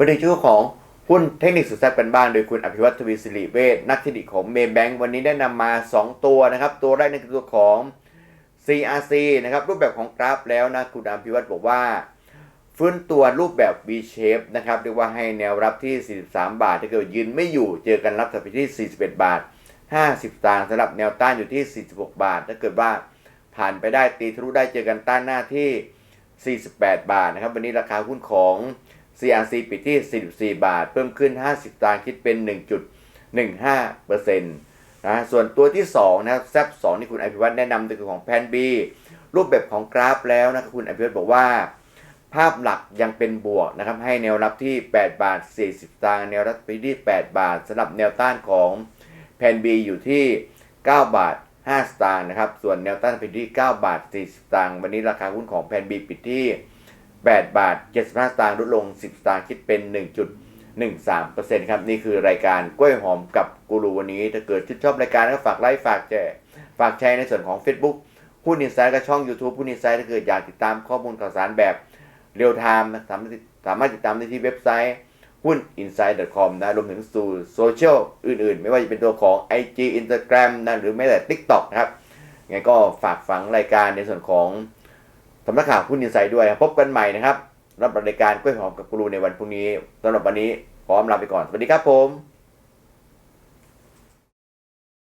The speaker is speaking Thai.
มาดูช่วงของหุ้นเทคนิคสุดแซ่บกันบ้าง โดยคุณอภิวัตทวีสิริเวชนักเทคนิคของเมย์แบงค์วันนี้ได้นำมา 2 ตัวนะครับ ตัวแรกนั่นคือตัวของ CRC นะครับ รูปแบบของกราฟแล้วนะ คุณอภิวัตบอกว่า ฟื้นตัวรูปแบบ V shape นะครับเรียกว่าให้แนวรับที่ 43 บาท ถ้าเกิดยืนไม่อยู่เจอกันรับสัปดาห์ที่ 41 บาท 50สตางค์สำหรับแนวต้านอยู่ที่ 46 บาท ถ้าเกิดว่าผ่านไปได้ตีทะลุได้เจอกันต้านหน้าที่ 48 บาทนะครับวันนี้ราคาหุ้นของ CRC ปิดที่ 44 บาท เพิ่มขึ้น 50ตางค์คิดเป็น 1.15%นะส่วนตัวที่2นะครับแซบ2ที่คุณอภิวัตแนะนำคือของแพน B รูปแบบของกราฟแล้วนะคุณอภิวัตบอกว่า ภาพหลักยังเป็นบวกนะครับให้แนวรับที่ 8 บาท 40ตางค์แนวรับไปที่ 8 บาทสำหรับแนวต้านของแพน B อยู่ที่ 9 บาท5สตางค์นะครับส่วนแนวต้านไปที่ 9 บาท 40สตางค์วันนี้ราคาหุ้นของแพน B ปิดที่ 8 บาท 75 สตางค์ลดลง 10 สตางค์คิดเป็น 1.13%ครับ นี่คือรายการกล้วยหอมกับกูรูวันนี้ ถ้าเกิดชื่นชอบรายการก็ฝากไลค์ฝากแชร์ฝากแชร์ในส่วนของ Facebook หุ้นอินไซด์กับช่อง YouTube หุ้นอินไซด์ถ้าเกิดอยากติดตามข้อมูลข่าวสารแบบเรียลไทม์สามารถสามารถติดตามได้ที่เว็บไซต์หุ้น inside.com นะรวมถึงสู่โซเชียลอื่นๆ ไม่ว่าจะเป็นตัวของ IG Instagram นะหรือแม้แต่ TikTok นะครับไงก็ฝากฝังรายการในส่วนของ สำนักข่าวคุณอินไซด์ด้วยพบกันใหม่นะครับ รับรายการกล้วยหอมกับกูรูในวันพรุ่งนี้สำหรับวันนี้ขออำลาไปก่อน สวัสดีครับผม